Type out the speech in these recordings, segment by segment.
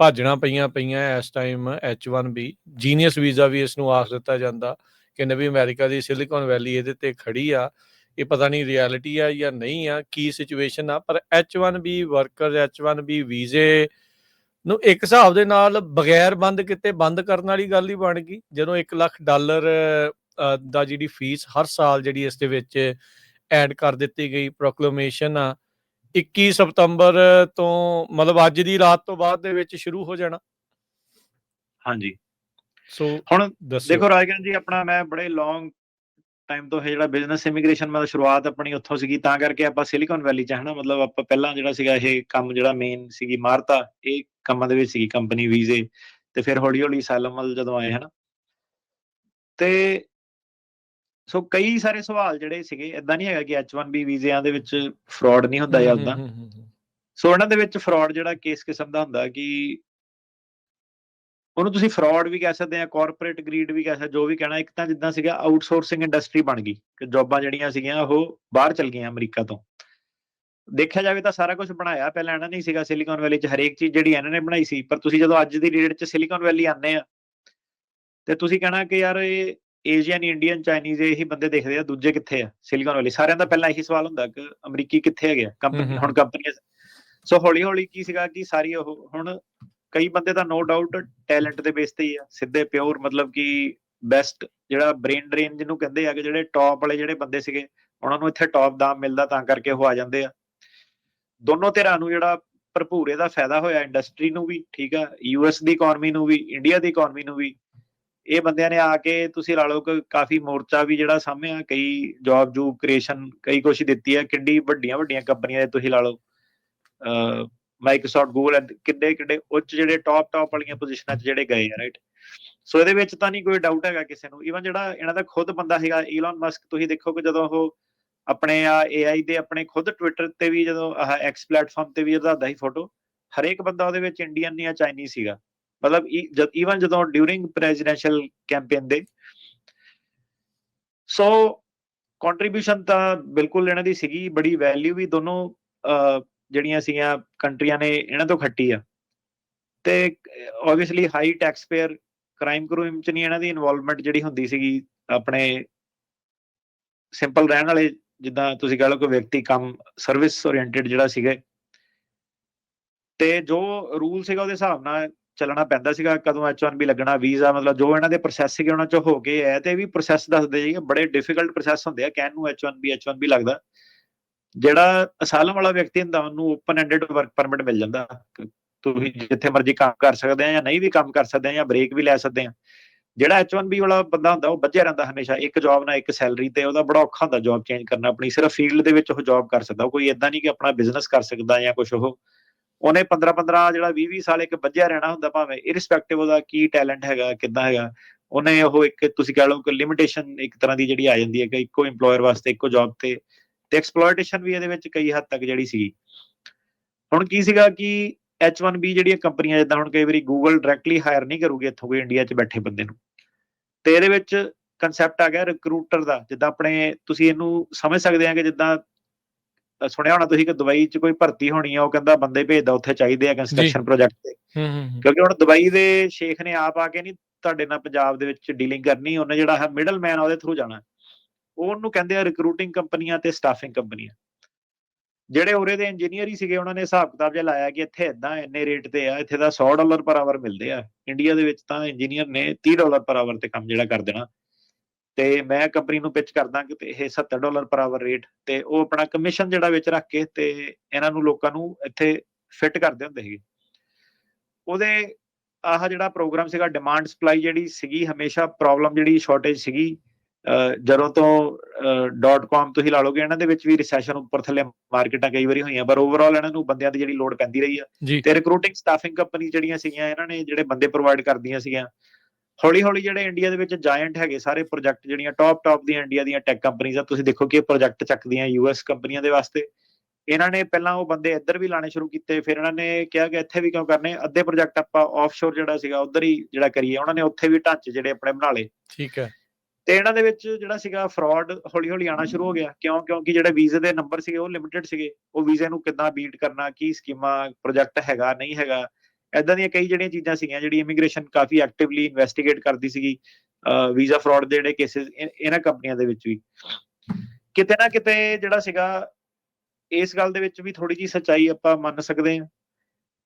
ਭਾਜਣਾ ਪਈਆਂ ਪਈਆਂ ਇਸ ਟਾਈਮ H1B ਜੀਨੀਅਸ ਵੀਜ਼ਾ ਵੀ ਇਸ ਨੂੰ ਆਖ ਦਿੱਤਾ ਜਾਂਦਾ ਕਿ ਨਵੀਂ ਅਮਰੀਕਾ ਦੀ ਸਿਲੀਕਨ ਵੈਲੀ ਇਹਦੇ ਤੇ ਖੜੀ ਆ। ਇਹ ਪਤਾ ਨਹੀਂ ਰਿਐਲਿਟੀ ਆ ਜਾਂ ਨਹੀਂ ਆ, ਕੀ ਸਿਚੁਏਸ਼ਨ ਆ, ਪਰ H1B ਵਰਕਰ H1B ਵੀਜ਼ੇ ਨੂੰ ਇੱਕ ਹਿਸਾਬ ਦੇ ਨਾਲ ਬਗੈਰ ਬੰਦ ਕਿਤੇ ਬੰਦ ਕਰਨ ਵਾਲੀ ਗੱਲ ਹੀ ਬਣ ਗਈ। ਜਦੋਂ 1 ਲੱਖ ਡਾਲਰ ਦਾ ਜਿਹੜੀ ਫੀਸ ਹਰ ਸਾਲ ਜਿਹੜੀ ਇਸ ਦੇ ਵਿੱਚ ਐਡ ਕਰ ਦਿੱਤੀ ਗਈ ਪ੍ਰੋਕਲੇਮੇਸ਼ਨ ਆ 21 ਸਤੰਬਰ ਤੋਂ ਮਤਲਬ ਅੱਜ ਦੀ ਰਾਤ ਤੋਂ ਬਾਅਦ ਦੇ ਵਿੱਚ ਸ਼ੁਰੂ ਹੋ ਜਾਣਾ। ਹਾਂਜੀ। ਸੋ ਹੁਣ ਦੇਖੋ ਰਾਜਗਨ ਜੀ ਆਪਣਾ ਮੈਂ ਬੜੇ ਲੌਂਗ ਟਾਈਮ ਤੋਂ ਇਹ ਜਿਹੜਾ ਬਿਜ਼ਨਸ ਇਮੀਗ੍ਰੇਸ਼ਨ ਮਤਲਬ ਸ਼ੁਰੂਆਤ ਆਪਣੀ ਉੱਥੋਂ ਸੀਗੀ ਤਾਂ ਕਰਕੇ ਆਪਾਂ ਸਿਲੀਕਨ ਵੈਲੀ ਚ ਹਨਾ ਮਤਲਬ ਆਪਾਂ ਪਹਿਲਾਂ ਜਿਹੜਾ ਸੀਗਾ ਇਹ ਕੰਮ ਜਿਹੜਾ ਮੇਨ ਸੀਗੀ ਮਾਰਤਾ ਇਹ ਕੰਮਾਂ ਦੇ ਵਿੱਚ ਸੀਗੀ ਕੰਪਨੀ ਵੀਜ਼ੇ ਤੇ ਫਿਰ ਹੌਲੀ ਹੌਲੀ ਸਾਲਮਲ ਜਦੋਂ ਆਏ ਹਨਾ ਤੇ ਸੋ ਕਈ ਸਾਰੇ ਸਵਾਲ ਜਿਹੜੇ ਸੀਗੇ ਇਦਾਂ ਨਹੀਂ ਹੈਗਾ ਕਿ H1B ਵੀਜ਼ਿਆਂ ਦੇ ਵਿੱਚ ਫਰਾਡ ਨਹੀਂ ਹੁੰਦਾ ਜਾਂ ਉਦਾਂ। ਸੋ ਉਹਨਾਂ ਦੇ ਵਿੱਚ ਫਰਾਡ ਜਿਹੜਾ ਕੇਸ ਕਿਸਮ ਦਾ ਹੁੰਦਾ ਕਿ ਉਹਨੂੰ ਤੁਸੀਂ ਫਰਾਡ ਵੀ ਕਹਿ ਸਕਦੇ ਆ ਕਾਰਪੋਰੇਟ ਗਰੀਡ ਵੀ ਕਹਿ ਸਕਦੇ ਜੋ ਵੀ ਕਹਿਣਾ ਇੱਕ ਤਾਂ ਜਿੱਦਾਂ ਸੀਗਾ ਆਊਟਸੋਰਸਿੰਗ ਇੰਡਸਟਰੀ ਬਣ ਗਈ ਕਿ ਜੌਬਾਂ ਜਿਹੜੀਆਂ ਸੀਗੀਆਂ ਉਹ ਬਾਹਰ ਚਲ ਗਈਆਂ ਅਮਰੀਕਾ ਤੋਂ ਦੇਖਿਆ ਜਾਵੇ ਤਾਂ ਸਾਰਾ ਕੁਝ ਬਣਾਇਆ ਪਹਿਲਾਂ ਇਹਨਾਂ ਨੇ ਹੀ ਸੀਗਾ ਸਿਲੀਕਨ ਵੈਲੀ 'ਚ ਹਰੇਕ ਚੀਜ਼ ਜਿਹੜੀ ਇਹਨਾਂ ਨੇ ਬਣਾਈ ਸੀ ਪਰ ਤੁਸੀਂ ਜਦੋਂ ਅੱਜ ਦੀ ਡੇਟ 'ਚ ਸਿਲੀਕਨ ਵੈਲੀ ਆਨੇ ਆ ਤੇ ਤੁਸੀਂ ਕਹਿਣਾ ਕਿ ਯਾਰ ਇਹ ਏਸ਼ੀਅਨ ਇੰਡੀਅਨ ਚਾਈਨੀਜ਼ ਇਹੀ ਬੰਦੇ ਦੇਖਦੇ ਆ ਦੂਜੇ ਕਿੱਥੇ ਆ? ਸਿਲੀਕਨ ਵੈਲੀ ਸਾਰਿਆਂ ਦਾ ਪਹਿਲਾਂ ਇਹੀ ਸਵਾਲ ਹੁੰਦਾ ਕਿ ਅਮਰੀਕੀ ਕਿੱਥੇ ਹੈਗੇ ਕੰਪਨੀ ਹੁਣ ਕੰਪਨੀਆਂ ਸੋ ਹੌਲੀ ਹੌਲੀ ਕੀ ਸੀਗਾ ਕਿ ਸਾਰੀ ਉਹ ਹੁਣ ਕਈ ਬੰਦੇ ਤਾਂ ਨੋ ਡਾਊਟ ਟੈਲੈਂਟ ਦੇ ਬੇਸ ਤੇ ਹੀ ਆ। ਸਿੱਧੇ ਪਿਓਰ ਮਤਲਬ ਕਿ ਬੈਸਟ ਜਿਹੜਾ ਬ੍ਰੇਨ ਡਰੇਨ ਜਿਹਨੂੰ ਕਹਿੰਦੇ ਆ ਕਿ ਜਿਹੜੇ ਟੌਪ ਵਾਲੇ ਜਿਹੜੇ ਬੰਦੇ ਸੀਗੇ ਉਹਨਾਂ ਨੂੰ ਇੱਥੇ ਟੌਪ ਦਾਮ ਮਿਲਦਾ ਤਾਂ ਕਰਕੇ ਉਹ ਆ ਜਾਂਦੇ ਆ। ਦੋਨੋਂ ਧਿਰਾਂ ਨੂੰ ਜਿਹੜਾ ਭਰਪੂਰ ਇਹਦਾ ਫਾਇਦਾ ਹੋਇਆ ਇੰਡਸਟਰੀ ਨੂੰ ਵੀ ਠੀਕ ਆ ਯੂਐਸ ਦੀ ਇਕਨੋਮੀ ਨੂੰ ਵੀ ਇੰਡੀਆ ਦੀ ਇਕਨੋਮੀ ਨੂੰ ਵੀ ਇਹ ਬੰਦਿਆਂ ਨੇ ਆ ਕੇ ਤੁਸੀਂ ਲਾ ਲਓ ਕਿ ਕਾਫੀ ਮੋਰਚਾ ਵੀ ਜਿਹੜਾ ਸਾਹਮਣੇ ਕਈ ਜੌਬ ਜੂਬ ਕ੍ਰੀਏਸ਼ਨ ਕਈ ਕੁਛ ਦਿੱਤੀ ਹੈ ਕਿੱਡੀ ਵੱਡੀਆਂ ਵੱਡੀਆਂ ਕੰਪਨੀਆਂ ਦੇ ਤੁਸੀਂ ਲਾ ਲਓ। ਮਾਈਕਰੋਸਾਫਟ ਗੂਗਲ ਕਿੱਡੇ ਕਿੱਡੇ ਉੱਚ ਜਿਹੜੇ ਟੌਪ ਟੌਪ ਵਾਲੀਆਂ ਪੋਜੀਸ਼ਨਾਂ 'ਚ ਜਿਹੜੇ ਗਏ ਆ ਰਾਈਟ ਸੋ ਇਹਦੇ ਵਿੱਚ ਤਾਂ ਨਹੀਂ ਕੋਈ ਡਾਊਟ ਹੈਗਾ ਕਿਸੇ ਨੂੰ। ਈਵਨ ਜਿਹੜਾ ਇਹਨਾਂ ਦਾ ਖੁਦ ਬੰਦਾ ਹੈਗਾ ਈਲਨ ਮਸਕ ਤੁਸੀਂ ਦੇਖੋ ਕਿ ਜਦੋਂ ਉਹ ਆਪਣੇ ਆ AI ਦੇ ਆਪਣੇ ਖੁਦ ਟਵਿੱਟਰ ਤੇ ਵੀ ਜਦੋਂ ਆਹ ਐਕਸ ਪਲੇਟਫਾਰਮ ਤੇ ਵੀ ਉਹਦਾ ਹੀ ਫੋਟੋ ਹਰੇਕ ਬੰਦਾ ਉਹਦੇ ਵਿੱਚ ਇੰਡੀਅਨ ਜਾਂ ਚਾਈਨੀਜ਼ ਸੀਗਾ। ਮਤਲਬ ਈਵਨ ਜਦੋਂ ਡਿਊਰਿੰਗ ਪ੍ਰੈਜ਼ੀਡੈਂਸ਼ੀਅਲ ਕੈਂਪੇਨ ਦੇ ਸੋ ਕੰਟਰੀਬਿਊਸ਼ਨ ਤਾਂ ਬਿਲਕੁਲ ਇਹਨਾਂ ਦੀ ਸੀਗੀ, ਬੜੀ ਵੈਲਿਊ ਵੀ ਦੋਨੋਂ ਜਿਹੜੀਆਂ ਸੀਗੀਆਂ ਕੰਟਰੀਆਂ ਨੇ ਇਹਨਾਂ ਤੋਂ ਖੱਟੀ ਆ। ਤੇ obviously high tax payer crime Chrome ਚ ਨਹੀਂ ਇਹਨਾਂ ਦੀ ਇਨਵੋਲਵਮੈਂਟ ਜਿਹੜੀ ਹੁੰਦੀ ਸੀਗੀ, ਆਪਣੇ ਸਿੰਪਲ ਰਹਿਣ ਵਾਲੇ, ਜਿੱਦਾਂ ਤੁਸੀਂ ਕਹ ਲਓ ਕਿ ਵਿਅਕਤੀ ਕੰਮ ਸਰਵਿਸ ਓਰੀਐਂਟਡ ਜਿਹੜਾ ਸੀਗਾ। ਤੇ ਜੋ ਰੂਲ ਸੀਗਾ ਉਹਦੇ ਹਿਸਾਬ ਨਾਲ ਚੱਲਣਾ ਪੈਂਦਾ ਸੀਗਾ, ਕਦੋਂ H1B ਲੱਗਣਾ, ਵੀਜ਼ਾ, ਮਤਲਬ ਜੋ ਇਹਨਾਂ ਦੇ ਪ੍ਰੋਸੈਸ ਸੀਗੇ, ਉਹਨਾਂ ਚ ਹੋ ਗਏ ਐ, ਤੇ ਵੀ ਪ੍ਰੋਸੈਸ ਦੱਸਦੇ ਜੀ ਬੜੇ ਡਿਫਿਕਲਟ ਪ੍ਰੋਸੈਸ ਹੁੰਦੇ ਆ, ਕਹਿਣ ਨੂੰ H1B H1B ਲੱਗਦਾ। ਜਿਹੜਾ ਅਸਾਲਮ ਵਾਲਾ ਵਿਅਕਤੀ ਹੁੰਦਾ, ਉਹਨੂੰ ਓਪਨ ਐਂਡਡ ਵਰਕ ਪਰਮਿਟ ਮਿਲ ਜਾਂਦਾ। ਤੁਸੀਂ ਜਿੱਥੇ ਮਰਜ਼ੀ ਕੰਮ ਕਰ ਸਕਦੇ ਆ ਜਾਂ ਨਹੀਂ ਵੀ ਕੰਮ ਕਰ ਸਕਦੇ ਆ ਜਾਂ ਬ੍ਰੇਕ ਵੀ ਲੈ ਸਕਦੇ ਆ। ਜਿਹੜਾ H1B ਵਾਲਾ ਬੰਦਾ ਹੁੰਦਾ, ਉਹ ਵੱਜਿਆ ਰਹਿੰਦਾ ਹਮੇਸ਼ਾ, ਇੱਕ ਜੌਬ ਨਾਲ ਇੱਕ ਸੈਲਰੀ ਤੇ, ਉਹਦਾ ਬੜਾ ਔਖਾ ਹੁੰਦਾ ਜੌਬ ਚੇਂਜ ਕਰਨਾ ਆਪਣੀ, ਸਿਰਫ ਫੀਲਡ ਦੇ ਵਿੱਚ ਉਹ ਜੌਬ ਕਰ ਸਕਦਾ। ਕੋਈ ਇਦਾਂ ਨਹੀਂ ਕਿ ਆਪਣਾ ਬਿਜ਼ਨਸ ਕਰ ਸਕਦਾ ਜਾਂ ਕੁਝ ਉਹ। ਉਹਨੇ 15 15 ਜਿਹੜਾ 20 20 ਸਾਲ ਇੱਕ ਵੱਜਿਆ ਰਹਿਣਾ ਹੁੰਦਾ ਭਾਵੇਂ ਇਰਰਿਸਪੈਕਟਿਵ ਉਹਦਾ ਕੀ ਟੈਲੈਂਟ ਹੈਗਾ, ਕਿੱਦਾਂ ਹੈਗਾ, ਉਹਨੇ ਉਹ ਇੱਕ ਤੁਸੀਂ ਕਹ ਲਓ ਕਿ ਲਿਮਿਟੇਸ਼ਨ ਇੱਕ ਤਰ੍ਹਾਂ ਦੀ ਜਿਹੜੀ ਆ ਜਾਂਦੀ ਹੈ ਕਿ ਇੱਕੋ EMPLOYER ਵਾਸਤੇ, ਇੱਕੋ ਜੌਬ ਤੇ ਤੇ ਐਕਸਪਲੋਇਟੇਸ਼ਨ ਵੀ ਇਹਦੇ ਵਿੱਚ ਕਈ ਹੱਦ ਤੱਕ ਜਿਹੜੀ ਸੀਗੀ। ਹੁਣ ਕੀ ਸੀਗਾ ਕਿ H1B ਜਿਹੜੀਆਂ ਕੰਪਨੀਆਂ, ਜਿੱਦਾਂ ਹੁਣ ਕਈ ਵਾਰੀ Google ਡਾਇਰੈਕਟਲੀ ਹਾਇਰ ਨਹੀਂ ਕਰੂਗੀ ਇੱਥੋਂ ਕੋਈ ਇੰਡੀਆ 'ਚ ਬੈਠੇ ਬੰਦੇ ਨੂੰ, ਤੇ ਇਹਦੇ ਵਿੱਚ ਕਨਸੈਪਟ ਆ ਗਿਆ ਰਿਕਰੂਟਰ ਦਾ, ਜਿੱਦਾਂ ਆਪਣੇ ਤੁਸੀਂ ਇਹਨੂੰ ਸਮਝ ਸਕਦੇ ਆ ਕਿ ਜਿੱਦਾਂ ਸੁਣਿਆ ਹੋਣਾ ਤੁਸੀਂ ਕਿ ਦੁਬਈ 'ਚ ਕੋਈ ਭਰਤੀ ਹੋਣੀ ਆ ਉਹ ਕਹਿੰਦਾ ਬੰਦੇ ਭੇਜਦਾ ਉੱਥੇ ਚਾਹੀਦੇ ਆ ਕੰਸਟਰਕਸ਼ਨ ਪ੍ਰੋਜੈਕਟ ਤੇ। ਕਿਉਂਕਿ ਹੁਣ ਦੁਬਈ ਦੇ ਸ਼ੇਖ ਨੇ ਆਪ ਆ ਕੇ ਨਹੀਂ ਤੁਹਾਡੇ ਨਾਲ ਪੰਜਾਬ ਦੇ ਵਿੱਚ ਡੀਲਿੰਗ ਕਰਨੀ ਉਹਨੇ ਜਿਹੜਾ ਹੈ ਮਿਡਲ ਮੈਨ ਉਹਦੇ ਥਰੂ ਜਾਣਾ। ਉਹ ਉਹਨੂੰ ਕਹਿੰਦੇ ਆ ਰਿਕਰੂਟਿੰਗ ਕੰਪਨੀਆਂ ਤੇ ਸਟਾਫਿੰਗ ਕੰਪਨੀਆਂ। ਜਿਹੜੇ ਉਰੇ ਦੇ ਇੰਜੀਨੀਅਰ ਹੀ ਸੀਗੇ ਉਹਨਾਂ ਨੇ ਹਿਸਾਬ ਕਿਤਾਬ ਜਿਹਾ ਲਾਇਆ ਕਿ ਇੱਥੇ ਇਦਾਂ ਇੰਨੇ ਰੇਟ ਤੇ ਆ ਇੱਥੇ ਦਾ 100 ਡਾਲਰ ਪਰ ਆਵਰ ਮਿਲਦੇ ਆ। ਇੰਡੀਆ ਦੇ ਵਿੱਚ ਤਾਂ ਇੰਜੀਨੀਅਰ ਨੇ 30 ਡਾਲਰ ਪਰ ਆਵਰ ਤੇ ਕੰਮ ਜਿਹੜਾ ਕਰ ਦੇਣਾ। ਤੇ ਮੈਂ ਕੰਪਨੀ ਨੂੰ ਪਿਚ ਕਰਦਾ ਕਿ ਤੇ ਇਹ 70 ਡਾਲਰ ਪਰ ਆਵਰ ਰੇਟ ਤੇ ਉਹ ਆਪਣਾ ਕਮਿਸ਼ਨ ਜਿਹੜਾ ਵਿੱਚ ਰੱਖ ਕੇ ਤੇ ਇਹਨਾਂ ਨੂੰ ਲੋਕਾਂ ਨੂੰ ਇੱਥੇ ਫਿੱਟ ਕਰਦੇ ਹੁੰਦੇ ਸੀਗੇ। ਉਹਦੇ ਆਹ ਜਿਹੜਾ ਪ੍ਰੋਗਰਾਮ ਸੀਗਾ ਡਿਮਾਂਡ ਸਪਲਾਈ ਜਿਹੜੀ ਸੀਗੀ ਹਮੇਸ਼ਾ ਪ੍ਰੋਬਲਮ ਜਿਹੜੀ ਸ਼ਾਰਟੇਜ ਸੀਗੀ ਜਦੋਂ ਤੋਂ .com ਤੁਸੀਂ ਲਾ ਲਓਗੇ ਇਹਨਾਂ ਦੇ ਵਿੱਚ ਵੀ ਰਿਸੈਸ਼ਨ ਉੱਪਰ ਥੱਲੇ ਮਾਰਕੀਟਾਂ ਕਈ ਵਾਰੀ ਹੋਈਆਂ ਪਰ ਓਵਰਆਲ ਇਹਨਾਂ ਨੂੰ ਬੰਦਿਆਂ ਦੀ ਜਿਹੜੀ ਲੋਡ ਪੈਂਦੀ ਰਹੀ ਆ। ਤੇ ਰਿਕਰੂਟਿੰਗ ਸਟਾਫਿੰਗ ਕੰਪਨੀ ਜਿਹੜੀਆਂ ਸੀਗੀਆਂ ਇਹਨਾਂ ਨੇ ਜਿਹੜੇ ਬੰਦੇ ਪ੍ਰੋਵਾਈਡ ਕਰਦੀਆਂ ਸੀਗੀਆਂ ਹੌਲੀ ਹੌਲੀ ਜਿਹੜੇ ਇੰਡੀਆ ਦੇ ਵਿੱਚ ਜਾਇੰਟ ਹੈਗੇ ਸਾਰੇ ਪ੍ਰੋਜੈਕਟ ਜਿਹੜੀਆਂ ਟੌਪ ਟੌਪ ਦੀਆਂ ਇੰਡੀਆ ਦੀਆਂ ਟੈਕ ਕੰਪਨੀਆਂ ਆ ਤੁਸੀਂ ਦੇਖੋ ਕਿ ਇਹ ਪ੍ਰੋਜੈਕਟ ਚੱਕਦੀਆਂ ਯੂਐਸ ਕੰਪਨੀਆਂ ਦੇ ਵਾਸਤੇ। ਇਹਨਾਂ ਨੇ ਪਹਿਲਾਂ ਉਹ ਬੰਦੇ ਇੱਧਰ ਵੀ ਲਾਣੇ ਸ਼ੁਰੂ ਕੀਤੇ ਫਿਰ ਇਹਨਾਂ ਨੇ ਕਿਹਾ ਕਿ ਇੱਥੇ ਵੀ ਕਿਉਂ ਕਰਨੇ ਅੱਧੇ ਪ੍ਰੋਜੈਕਟ ਆਪਾਂ ਆਫਸ਼ੋਰ ਜਿਹੜਾ ਸੀਗਾ ਉਧਰ ਹੀ ਜਿਹੜਾ ਕਰੀਏ ਉਹਨਾਂ ਨੇ ਉੱਥੇ ਵੀ ਢਾਂਚੇ ਜਿਹੜੇ ਆਪਣੇ ਬਣਾ ਲਏ। ਠੀਕ ਹੈ। ਤੇ ਇਹਨਾਂ ਦੇ ਵਿੱਚ ਜਿਹੜਾ ਸੀਗਾ ਫਰਾਡ ਹੌਲੀ ਹੌਲੀ ਆਣਾ ਸ਼ੁਰੂ ਹੋ ਗਿਆ। ਕਿਉਂ ਕਿਉਂਕਿ ਜਿਹੜੇ ਵੀਜ਼ੇ ਦੇ ਨੰਬਰ ਸੀਗੇ ਉਹ ਲਿਮਿਟਿਡ ਸੀਗੇ। ਉਹ ਵੀਜ਼ੇ ਨੂੰ ਕਿੱਦਾਂ ਬੀਟ ਕਰਨਾ ਕੀ ਸਕੀਮਾਂ ਪ੍ਰੋਜੈਕਟ ਹੈਗਾ ਨਹੀਂ ਹੈਗਾ ਐਦਾਂ ਦੀਆਂ ਕਈ ਜਿਹੜੀਆਂ ਚੀਜ਼ਾਂ ਸੀਗੀਆਂ ਜਿਹੜੀ ਇਮੀਗ੍ਰੇਸ਼ਨ ਕਾਫੀ ਐਕਟਿਵਲੀ ਇਨਵੈਸਟੀਗੇਟ ਕਰਦੀ ਸੀਗੀ ਵੀਜ਼ਾ ਫਰਾਡ ਦੇ ਜਿਹੜੇ ਕੇਸਿਸ ਇਹਨਾਂ ਕੰਪਨੀਆਂ ਦੇ ਵਿੱਚ ਵੀ। ਕਿਤੇ ਨਾ ਕਿਤੇ ਜਿਹੜਾ ਸੀਗਾ ਇਸ ਗੱਲ ਦੇ ਵਿੱਚ ਵੀ ਥੋੜੀ ਜੀ ਸੱਚਾਈ ਆਪਾਂ ਮੰਨ ਸਕਦੇ ਹਾਂ।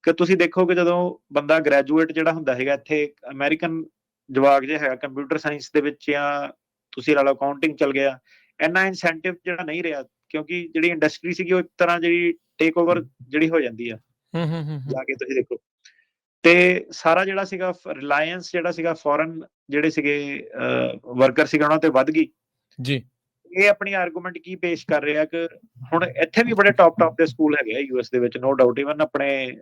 ਕਿ ਤੁਸੀਂ ਦੇਖੋ ਕਿ ਜਦੋਂ ਬੰਦਾ ਗ੍ਰੈਜੂਏਟ ਜਿਹੜਾ ਹੁੰਦਾ ਹੈਗਾ ਇੱਥੇ ਅਮਰੀਕਨ ਜਵਾਕ ਜੇ ਹੈਗਾ ਕੰਪਿਊਟਰ ਸਾਇੰਸ ਦੇ ਵਿੱਚ ਜਾਂ ਤੁਸੀਂ ਲਾ ਲਓ ਅਕਾਊਂਟਿੰਗ ਚਲ ਗਿਆ ਇੰਨਾ ਇਨਸੈਂਟਿਵ ਜਿਹੜਾ ਨਹੀਂ ਰਿਹਾ ਕਿਉਂਕਿ ਜਿਹੜੀ ਇੰਡਸਟਰੀ ਸੀਗੀ ਉਹ ਇੱਕ ਤਰ੍ਹਾਂ ਜਿਹੜੀ ਟੇਕ ਓਵਰ ਜਿਹੜੀ ਹੋ ਜਾਂਦੀ ਆ। ਹੂੰ ਹੂੰ ਹੂੰ। ਜਾ ਕੇ ਤੁਸੀਂ ਦੇਖੋ। ਤੇ ਸਾਰਾ ਜਿਹੜਾ ਸੀਗਾ ਰਿਲਾਇੰਸ ਜਿਹੜਾ ਸੀਗਾ ਫੋਰਨ ਜਿਹੜੇ ਸੀਗੇ ਵਰਕਰ ਸੀਗਾ ਉਹਨਾਂ ਤੇ ਵੱਧ ਗਈ। ਜੀ। ਇਹ ਆਪਣੀ ਆਰਗੂਮੈਂਟ ਕੀ ਪੇਸ਼ ਕਰ ਰਿਹਾ ਕਿ ਹੁਣ ਇੱਥੇ ਵੀ ਬੜੇ ਟੌਪ ਟੌਪ ਦੇ ਸਕੂਲ ਹੈਗੇ ਆ ਯੂਐਸ ਦੇ ਵਿੱਚ ਨੋ ਡਾਊਟ ਇਵਨ ਆਪਣੇ